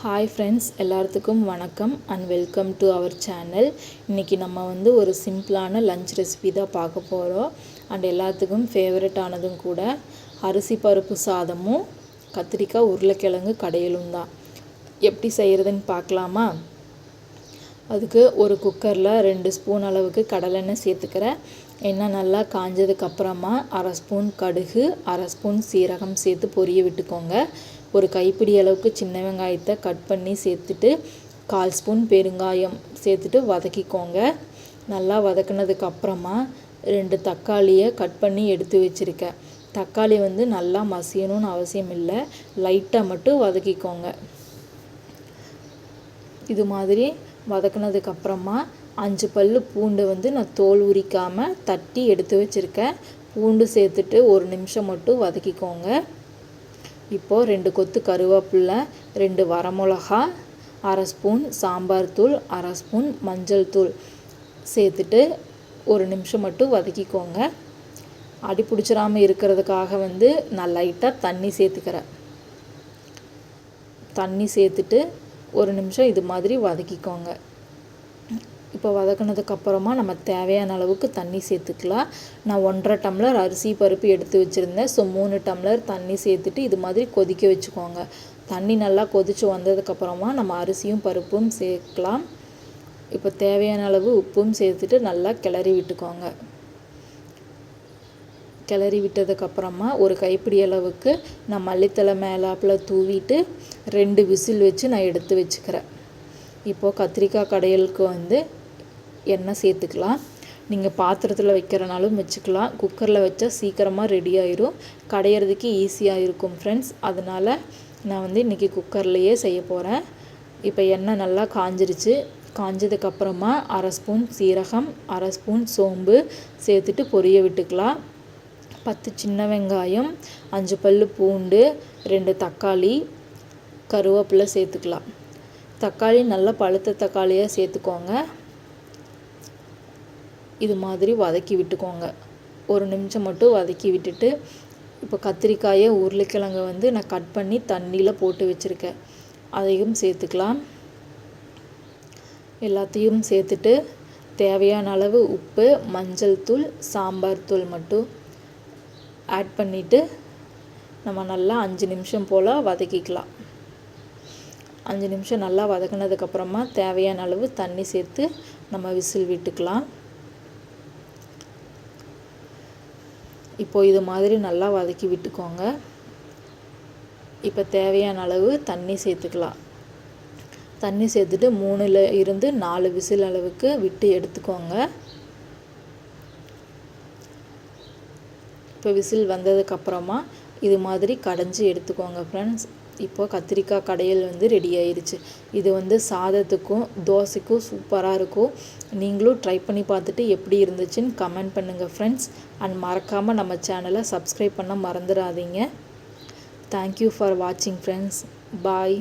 Hi friends எல்லாத்துக்கும் வணக்கம் and welcome to our channel இன்றைக்கி நம்ம வந்து ஒரு சிம்பிளான லஞ்ச் ரெசிபி தான் பார்க்க போகிறோம் அண்ட் எல்லாத்துக்கும் ஃபேவரட் ஆனதும் கூட அரிசி பருப்பு சாதமும் கத்திரிக்காய் உருளைக்கிழங்கு கடையிலும் தான். எப்படி செய்கிறதுன்னு பார்க்கலாமா? அதுக்கு ஒரு குக்கரில் ரெண்டு ஸ்பூன் அளவுக்கு கடலெண்ணெய் சேர்த்துக்கிறேன். எண்ணெய் நல்லா காஞ்சதுக்கப்புறமா அரை ஸ்பூன் கடுகு அரை ஸ்பூன் சீரகம் சேர்த்து பொரிய விட்டுக்கோங்க. ஒரு கைப்பிடி அளவுக்கு சின்ன வெங்காயத்தை கட் பண்ணி சேர்த்துட்டு கால் ஸ்பூன் பெருங்காயம் சேர்த்துட்டு வதக்கிக்கோங்க. நல்லா வதக்குனதுக்கப்புறமா ரெண்டு தக்காளியை கட் பண்ணி எடுத்து வச்சுருக்கேன். தக்காளி வந்து நல்லா மசியணும்னு அவசியம் இல்லை. லைட்டாக மட்டும் வதக்கிக்கோங்க. இது மாதிரி வதக்குனதுக்கப்புறமா அஞ்சு பல் பூண்டு வந்து நான் தோல் உரிக்காமல் தட்டி எடுத்து வச்சுருக்கேன். பூண்டு சேர்த்துட்டு ஒரு நிமிஷம் மட்டும் வதக்கிக்கோங்க. இப்போது ரெண்டு கொத்து கருவேப்பில்லை ரெண்டு வரமிளகா அரை ஸ்பூன் சாம்பார் தூள் அரை ஸ்பூன் மஞ்சள் தூள் சேர்த்துட்டு ஒரு நிமிஷம் மட்டும் வதக்கிக்கோங்க. அடி பிடிச்சிடாமல் இருக்கிறதுக்காக வந்து நான் லைட்டாக தண்ணி சேர்த்துக்கிறேன். தண்ணி சேர்த்துட்டு ஒரு நிமிஷம் இது மாதிரி வதக்கிக்கோங்க. இப்போ வதக்கினதுக்கப்புறமா நம்ம தேவையான அளவுக்கு தண்ணி சேர்த்துக்கலாம். நான் ஒன்றரை டம்ளர் அரிசி பருப்பு எடுத்து வச்சுருந்தேன். ஸோ மூணு டம்ளர் தண்ணி சேர்த்துட்டு இது மாதிரி கொதிக்க வச்சுக்கோங்க. தண்ணி நல்லா கொதித்து வந்ததுக்கப்புறமா நம்ம அரிசியும் பருப்பும் சேர்க்கலாம். இப்போ தேவையான அளவு உப்பும் சேர்த்துட்டு நல்லா கிளறி விட்டுக்கோங்க. கிளறி விட்டதுக்கப்புறமா ஒரு கைப்பிடி அளவுக்கு நான் மல்லித்தலை மேலாப்பில் தூவிட்டு ரெண்டு விசில் வச்சு நான் எடுத்து வச்சுக்கிறேன். இப்போது கத்திரிக்காய் கடையலுக்கு வந்து எண்ணெய் சேர்த்துக்கலாம். நீங்கள் பாத்திரத்தில் வைக்கிறனாலும் வச்சுக்கலாம். குக்கரில் வச்சா சீக்கிரமாக ரெடி ஆயிரும். கடையிறதுக்கு ஈஸியாக இருக்கும் ஃப்ரெண்ட்ஸ் அதனால் நான் வந்து இன்றைக்கி குக்கர்லேயே செய்ய போகிறேன் இப்போ எண்ணெய் நல்லா காஞ்சிருச்சு. காஞ்சதுக்கப்புறமா அரை ஸ்பூன் சீரகம் அரை ஸ்பூன் சோம்பு சேர்த்துட்டு பொரிய விட்டுக்கலாம். பத்து சின்ன வெங்காயம் அஞ்சு பல் பூண்டு ரெண்டு தக்காளி கருவேப்பிலை சேர்த்துக்கலாம். தக்காளி நல்லா பழுத்த தக்காளியாக சேர்த்துக்கோங்க. இது மாதிரி வதக்கி விட்டுக்கோங்க. ஒரு நிமிஷம் மட்டும் வதக்கி விட்டுட்டு இப்போ கத்திரிக்காயை உருளைக்கிழங்கை வந்து நான் கட் பண்ணி தண்ணியில் போட்டு வச்சுருக்கேன். அதையும் சேர்த்துக்கலாம். எல்லாத்தையும் சேர்த்துட்டு தேவையான அளவு உப்பு மஞ்சள் தூள் சாம்பார் தூள் மட்டும் ஆட் பண்ணிவிட்டு நம்ம நல்லா அஞ்சு நிமிஷம் போல் வதக்கிக்கலாம். அஞ்சு நிமிஷம் நல்லா வதக்கினதுக்கப்புறமா தேவையான அளவு தண்ணி சேர்த்து நம்ம விசில் விட்டுக்கலாம். இப்போ இது மாதிரி நல்லா வதக்கி விட்டுக்கோங்க. இப்போ தேவையான அளவு தண்ணி சேர்த்துக்கலாம். தண்ணி சேர்த்துட்டு மூணில் இருந்து நாலு விசில் அளவுக்கு விட்டு எடுத்துக்கோங்க. இப்போ விசில் வந்ததுக்கப்புறமா இது மாதிரி கடைஞ்சி எடுத்துக்கோங்க ஃப்ரெண்ட்ஸ் இப்போது கத்திரிக்காய் கடையில் வந்து ரெடி ஆயிடுச்சு இது வந்து சாதத்துக்கும் தோசைக்கும் சூப்பராக இருக்கும். நீங்களும் ட்ரை பண்ணி பார்த்துட்டு எப்படி இருந்துச்சுன்னு கமெண்ட் பண்ணுங்கள் ஃப்ரெண்ட்ஸ் அண்ட் மறக்காமல் நம்ம சேனலை சப்ஸ்கிரைப் பண்ண மறந்துடாதீங்க. தேங்க்யூ ஃபார் வாட்சிங் ஃப்ரெண்ட்ஸ் பாய்